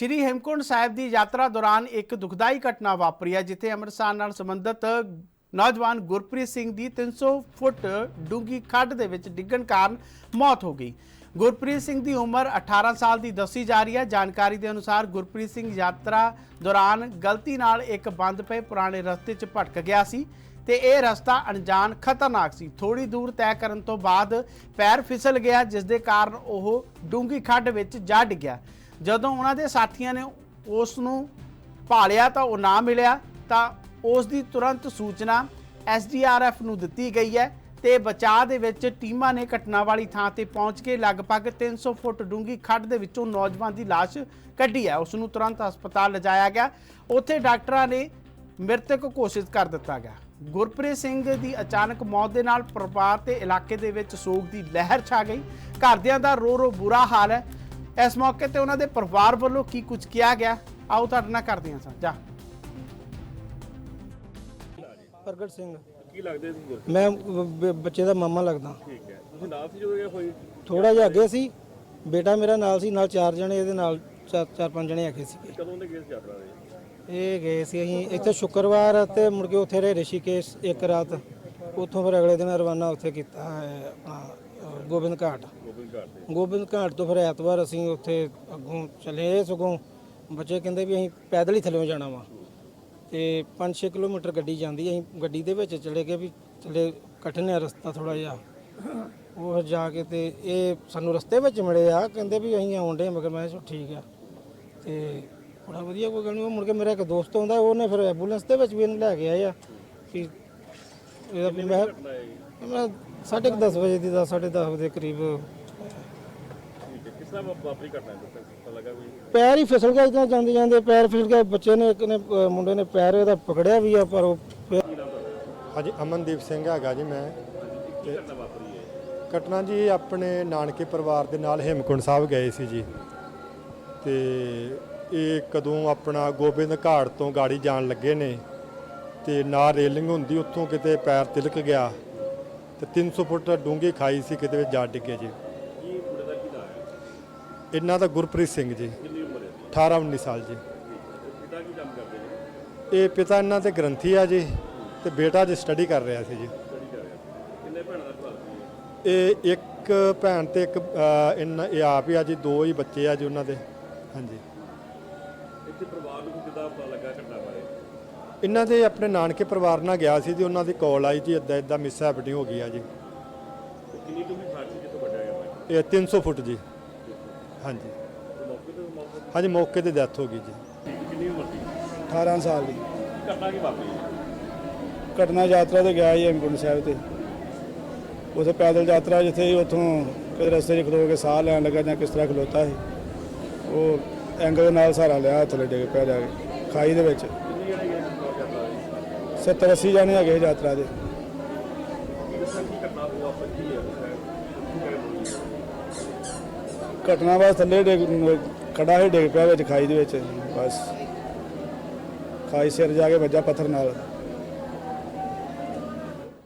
ਸ਼੍ਰੀ ਹੇਮਕੁੰਟ ਸਾਹਿਬ ਦੀ ਯਾਤਰਾ ਦੌਰਾਨ ਇੱਕ ਦੁਖਦਾਈ ਘਟਨਾ ਵਾਪਰੀ ਹੈ, ਜਿੱਥੇ ਅੰਮ੍ਰਿਤਸਰ ਨਾਲ ਸੰਬੰਧਿਤ ਨੌਜਵਾਨ ਗੁਰਪ੍ਰੀਤ ਸਿੰਘ ਦੀ 300 ਫੁੱਟ ਡੂੰਗੀ ਖੱਡ ਦੇ ਵਿੱਚ ਡਿੱਗਣ ਕਾਰਨ ਮੌਤ ਹੋ ਗਈ। ਗੁਰਪ੍ਰੀਤ ਸਿੰਘ ਦੀ ਉਮਰ 18 ਸਾਲ ਦੀ ਦੱਸੀ ਜਾ ਰਹੀ ਹੈ। ਜਾਣਕਾਰੀ ਦੇ ਅਨੁਸਾਰ ਗੁਰਪ੍ਰੀਤ ਸਿੰਘ ਯਾਤਰਾ ਦੌਰਾਨ ਗਲਤੀ ਨਾਲ ਇੱਕ ਬੰਦ ਪਏ ਪੁਰਾਣੇ ਰਸਤੇ 'ਚ ਭਟਕ ਗਿਆ ਸੀ ਤੇ ਇਹ ਰਸਤਾ ਅਣਜਾਣ ਖਤਰਨਾਕ ਸੀ। ਥੋੜੀ ਦੂਰ ਤੈਅ ਕਰਨ ਤੋਂ ਬਾਅਦ ਪੈਰ ਫਿਸਲ ਗਿਆ, ਜਿਸ ਦੇ ਕਾਰਨ ਉਹ ਡੂੰਗੀ ਖੱਡ ਵਿੱਚ ਜਾ ਡਿੱਗਿਆ। ਜਦੋਂ ਉਹਨਾਂ ਦੇ ਸਾਥੀਆਂ ਨੇ ਉਸ ਨੂੰ ਭਾਲਿਆ ਤਾਂ ਉਹ ਨਾ ਮਿਲਿਆ, ਤਾਂ ਉਸ ਦੀ ਤੁਰੰਤ ਸੂਚਨਾ ਐਸਡੀਆਰਐਫ ਨੂੰ ਦਿੱਤੀ ਗਈ ਹੈ ਤੇ ਬਚਾਅ ਦੇ ਵਿੱਚ ਟੀਮਾਂ ਨੇ ਘਟਨਾ ਵਾਲੀ ਥਾਂ ਤੇ ਪਹੁੰਚ ਕੇ ਲਗਭਗ 300 ਫੁੱਟ ਡੂੰਗੀ ਖੱਡ ਦੇ ਵਿੱਚੋਂ ਨੌਜਵਾਨ ਦੀ ਲਾਸ਼ ਕੱਢੀ ਹੈ। ਉਸ ਨੂੰ ਤੁਰੰਤ ਹਸਪਤਾਲ ਲਿਜਾਇਆ ਗਿਆ। ਉੱਥੇ ਡਾਕਟਰਾਂ ਨੇ ਮ੍ਰਿਤਕ ਘੋਸ਼ਿਤ ਕਰ ਦਿੱਤਾ ਗਿਆ। ਗੁਰਪ੍ਰੀਤ ਸਿੰਘ ਦੀ ਅਚਾਨਕ ਮੌਤ ਦੇ ਨਾਲ ਪਰਿਵਾਰ ਤੇ ਇਲਾਕੇ ਦੇ ਵਿੱਚ ਸੋਗ ਦੀ ਲਹਿਰ ਛਾ ਗਈ। ਘਰਦਿਆਂ ਦਾ ਰੋ ਰੋ ਬੁਰਾ ਹਾਲ ਹੈ। ਇਸ ਮੌਕੇ ਤੇ ਉਹਨਾਂ ਦੇ ਪਰਿਵਾਰ ਵੱਲੋਂ ਕੀ ਕੁਝ ਕਿਹਾ ਗਿਆ? ਆਓ ਤੁਹਾਡੇ ਨਾਲ ਕਰਦੇ ਹਾਂ ਸਾਂਝਾ ਪ੍ਰਗਟ ਸਿੰਘ। ਕੀ ਲੱਗਦੇ ਸੀ ਗੁਰ ਮੈਂ ਬ- ਬ- ਬੱਚੇ ਦਾ ਮਾਮਾ ਲੱਗਦਾ। ਠੀਕ ਹੈ। ਤੁਸੀਂ ਨਾਲ ਸੀ ਜਦੋਂ ਇਹ ਹੋਈ? ਥੋੜਾ ਜਿਹਾ ਅੱਗੇ ਸੀ। ਬੇਟਾ ਮੇਰਾ ਨਾਲ ਸੀ ਨਾਲ ਚਾਰ ਜਣੇ ਇਹਦੇ ਨਾਲ ਚਾਰ ਚਾਰ ਪੰਜ ਜਣੇ ਹੈਗੇ ਸੀ ਕਦੋਂ ਦੇ ਗਏ ਸੀ ਯਾਤਰਾ ਦੇ? ਇਹ ਗਏ ਸੀ ਅਸੀਂ ਇੱਥੇ ਸ਼ੁੱਕਰਵਾਰ ਤੇ ਮੁੜ ਕੇ ਉੱਥੇ ਰਹੇ ਰਿਸ਼ੀਕੇਸ਼ ਇੱਕ ਰਾਤ। ਉੱਥੋਂ ਫਿਰ ਅਗਲੇ ਦਿਨ ਰਵਾਨਾ ਉੱਥੇ ਕੀਤਾ ਹੈ ਆਪਣਾ ਅ, ਗੋਬਿੰਦ ਘਾਟ। ਗੋਬਿੰਦ ਘਾਟ ਤੇ ਗੋਬਿੰਦ ਘਾਟ ਤੋਂ ਫਿਰ ਐਤਵਾਰ ਅਸੀਂ ਉੱਥੇ ਅੱਗੋਂ ਚਲੇ ਸਗੋਂ। ਬੱਚੇ ਕਹਿੰਦੇ ਵੀ ਅਸੀਂ ਪੈਦਲ ਹੀ ਥੱਲੇ ਜਾਣਾ ਵਾ। ਤੇ 5-6 ਕਿਲੋਮੀਟਰ ਗੱਡੀ ਜਾਂਦੀ ਅਸੀਂ ਗੱਡੀ ਦੇ ਵਿੱਚ ਚਲੇ ਗਏ ਵੀ ਚਲੇ ਕਠਿਨ ਹੈ ਰਸਤਾ ਥੋੜਾ ਜਿਹਾ। ਉਹ ਫਿਰ ਜਾ ਕੇ ਤੇ ਇਹ ਸਾਨੂੰ ਰਸਤੇ ਵਿੱਚ ਮਿਲੇ ਆ ਕਹਿੰਦੇ ਵੀ ਅਸੀਂ ਆਉਂਦੇ ਮਗਰ ਮੈਂ ਕਿਹਾ ਠੀਕ ਆ। ਤੇ ਬੜਾ ਵਧੀਆ ਕੋਈ ਗੱਲ ਨਹੀਂ ਉਹ ਮੁੜ ਕੇ ਮੇਰਾ ਇੱਕ ਦੋਸਤ ਆਉਂਦਾ ਉਹਨੇ ਫਿਰ ਐਂਬੂਲੈਂਸ ਦੇ ਵਿੱਚ ਵੀ ਇਹਨੂੰ ਲੈ ਕੇ ਆਏ ਆ। ਕਿ ਇਹਦਾ ਵੀ ਮੈਂ ਮੈਂ ਸਾਢੇ ਕੁ ਦਸ ਵਜੇ ਦੀ ਦਾ 10:30 ਵਜੇ ਦੇ ਕਰੀਬ। ਠੀਕ ਹੈ ਕਿਸ ਤਰ੍ਹਾਂ ਵਾ- ਵਾਪਰੀ ਘਟਨਾ ਹੈ ਪਤਾ ਲੱਗਾ ਕੋਈ ਪੈਰ ਹੀ ਫਿਸਲ ਗਿਆ ਇਦਾਂ ਜਾਂਦੇ ਜਾਂਦੇ ਪੈਰ ਫਿਸਲ ਗਿਆ। ਬੱਚੇ ਨੇ ਇੱਕ ਨੇ ਅ, ਮੁੰਡੇ ਨੇ ਪੈਰ ਇਹਦਾ ਪਕੜਿਆ ਵੀ ਆ ਪਰ ਉਹ ਫਿਰ- ਹਾਂਜੀ ਅਮਨਦੀਪ ਸਿੰਘ ਹੈਗਾ ਜੀ ਮੈਂ। ਕੀ ਘਟਨਾ ਵਾਪਰੀ ਹੈ? ਘਟਨਾ ਜੀ ਆਪਣੇ ਨਾਨਕੇ ਪਰਿਵਾਰ ਦੇ ਨਾਲ ਹੇਮਕੁੰਟ ਸਾਹਿਬ ਗਏ ਸੀ ਜੀ। ਤੇ ਇਹ ਕਦੋਂ ਆਪਣਾ ਗੋਬਿੰਦ ਘਾਟ ਤੋਂ ਗਾੜੀ ਜਾਣ ਲੱਗੇ ਨੇ। ਤੇ ਨਾ ਰੇਲਿੰਗ ਹੁੰਦੀ ਉੱਥੋਂ ਕਿਤੇ ਪੈਰ ਤਿਲਕ ਗਿਆ। ਤੇ 300 ਫੁੱਟ ਡੂੰਘੀ ਖਾਈ ਸੀ ਕਿਤੇ ਵਿੱਚ ਜਾ ਡਿੱਗੇ ਜੀ। ਮੁੰਡੇ ਦਾ ਕੀ ਨਾਮ ਹੈ? ਇਹਨਾਂ ਦਾ ਗੁਰਪ੍ਰੀਤ ਸਿੰਘ ਜੀ। ਕਿੰਨੀ ਉਮਰ ਹੈ? 18 19 ਸਾਲ ਜੀ। ਤੇ ਪਿਤਾ ਕੀ ਕੰਮ ਕਰਦੇ ਨੇ? ਇਹ ਪਿਤਾ ਇਹਨਾਂ ਦੇ ਗ੍ਰੰਥੀ ਆ ਜੀ ਤੇ ਬੇਟਾ ਜੀ ਸਟੱਡੀ ਕਰ ਰਿਹਾ ਸੀ ਜੀ। ਸਟੱਡੀ ਕਰ ਰਿਹਾ ਸੀ। ਕਿੰਨੇ ਭੈਣਾਂ ਦਾ ਭਰਾ ਸੀ? ਇਹ? ਇਹ ਇੱਕ ਭੈਣ ਤੇ ਇੱਕ ਇਹਨਾਂ ਇਹ ਆਪ ਹੀ ਆ ਜੀ ਦੋ ਹੀ ਬੱਚੇ ਆ ਜੀ ਉਹਨਾਂ ਦੇ। ਹਾਂਜੀ। ਇੱਥੇ ਪਰਿਵਾਰ ਨੂੰ ਕਿਦਾਂ ਪਤਾ ਲੱਗਾ ਘਟਨਾ ਇਹਨਾਂ ਦੇ ਆਪਣੇ ਨਾਨਕੇ ਪਰਿਵਾਰ ਨਾਲ ਗਿਆ ਸੀ ਜੀ ਉਹਨਾਂ ਦੀ ਕਾਲ ਆਈ ਜੀ ਇਦਾਂ ਇਦਾਂ ਮਿਸ ਹੈਪਨਿੰਗ ਹੋ ਗਈ ਆ ਜੀ। ਤੇ ਕਿੰਨੀ ਸੀ ਜਿੱਥੋਂ ਗਿਆ ਬਾਈ ਇਹ 300 ਫੁੱਟ ਜੀ। ਹਾਂਜੀ। ਤੇ ਮੌਕੇ ਤੇ ਮੌਕੇ ਹਾਂਜੀ ਮੌਕੇ ਤੇ ਡੈਥ ਹੋ ਗਈ ਜੀ। ਤੇ ਕਿੰਨੀ ਉਮਰ ਸੀ? 18 ਸਾਲ ਦੀ। ਘਟਨਾ ਕੀ ਵਾਪਰੀ ਹੈ ਘਟਨਾ ਯਾਤਰਾ ਤੇ ਗਿਆ ਜੀ ਹੇਮਕੁੰਟ ਸਾਹਿਬ ਤੇ। ਉਥੇ ਪੈਦਲ ਯਾਤਰਾ ਜਿੱਥੇ ਸੀ ਉੱਥੋਂ ਕਿਤੇ ਰਸਤੇ 'ਚ ਖਲੋ ਕੇ ਸਾਹ ਲੈਣ ਲੱਗਾ ਜਾਂ ਕਿਸ ਤਰ੍ਹਾਂ ਖਲੋਤਾ ਸੀ। ਉਹ ਐਂਗਲ ਦੇ ਨਾਲ ਸਹਾਰਾ ਲਿਆ ਥੱਲੇ ਡਿੱਗ ਪਿਆ ਜਾ ਕੇ ਖਾਈ ਦੇ ਵਿੱਚ। ਕਿੰਨੀ ਜਣੇ 70 80 ਜਾਣੇ ਹੈਗੇ ਯਾਤਰਾ ਦੇ। ਘਟਨਾ ਹੋਈ ਥੱਲੇ ਡਿੱਗ, ਖੜਾ ਹੀ ਡਿੱਗ ਪਿਆ ਵਿੱਚ ਖਾਈ ਦੇ ਵਿੱਚ, ਬਸ। ਖਾਈ ਸਿਰ ਜਾ ਕੇ ਵੱਜਾ ਪੱਥਰ ਨਾਲ।